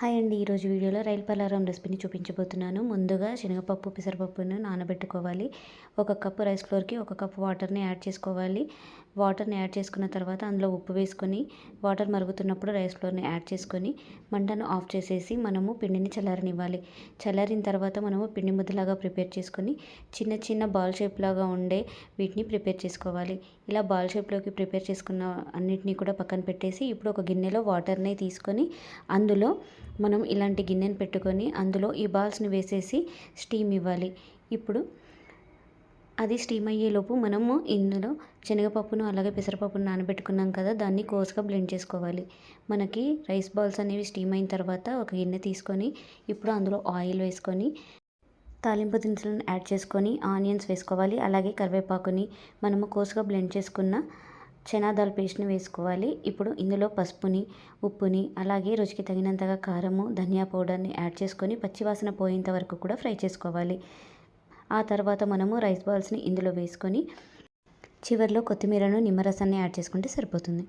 Hi అండి. ఈరోజు వీడియోలో రైలు పలారం రెసిపీని చూపించబోతున్నాను. ముందుగా శనగపప్పు పెసరపప్పును నానబెట్టుకోవాలి. ఒక కప్పు రైస్ ఫ్లోర్కి ఒక కప్పు వాటర్ని యాడ్ చేసుకోవాలి. వాటర్ని యాడ్ చేసుకున్న తర్వాత అందులో ఉప్పు వేసుకొని వాటర్ మరుగుతున్నప్పుడు రైస్ ఫ్లోర్ని యాడ్ చేసుకొని మంటను ఆఫ్ చేసేసి మనము పిండిని చల్లారనివ్వాలి. చల్లారిన తర్వాత మనము పిండి ముద్దలాగా ప్రిపేర్ చేసుకొని చిన్న చిన్న బాల్ షేప్ లాగా ఉండే వీటిని ప్రిపేర్ చేసుకోవాలి. ఇలా బాల్ షేప్లోకి ప్రిపేర్ చేసుకున్న అన్నిటినీ కూడా పక్కన పెట్టేసి ఇప్పుడు ఒక గిన్నెలో వాటర్ని తీసుకొని అందులో మనం ఇలాంటి గిన్నెను పెట్టుకొని అందులో ఈ బాల్స్ని వేసేసి స్టీమ్ ఇవ్వాలి. ఇప్పుడు అది స్టీమ్ అయ్యేలోపు మనము ఇందులో శనగపప్పును అలాగే పెసరపప్పును నానబెట్టుకున్నాం కదా దాన్ని కోసుగా బ్లెండ్ చేసుకోవాలి. మనకి రైస్ బాల్స్ అనేవి స్టీమ్ అయిన తర్వాత ఒక గిన్నె తీసుకొని ఇప్పుడు అందులో ఆయిల్ వేసుకొని తాలింపు దినుసులను యాడ్ చేసుకొని ఆనియన్స్ వేసుకోవాలి. అలాగే కరివేపాకుని మనము కోసుగా బ్లెండ్ చేసుకున్న చనాదాల్ పేస్ట్ని వేసుకోవాలి. ఇప్పుడు ఇందులో పసుపుని ఉప్పుని అలాగే రుచికి తగినంతగా కారము ధనియా పౌడర్ని యాడ్ చేసుకొని పచ్చివాసన పోయేంత వరకు కూడా ఫ్రై చేసుకోవాలి. ఆ తర్వాత మనము రైస్ బాల్స్ని ఇందులో వేసుకొని చివరిలో కొత్తిమీరను నిమ్మరసాన్ని యాడ్ చేసుకుంటే సరిపోతుంది.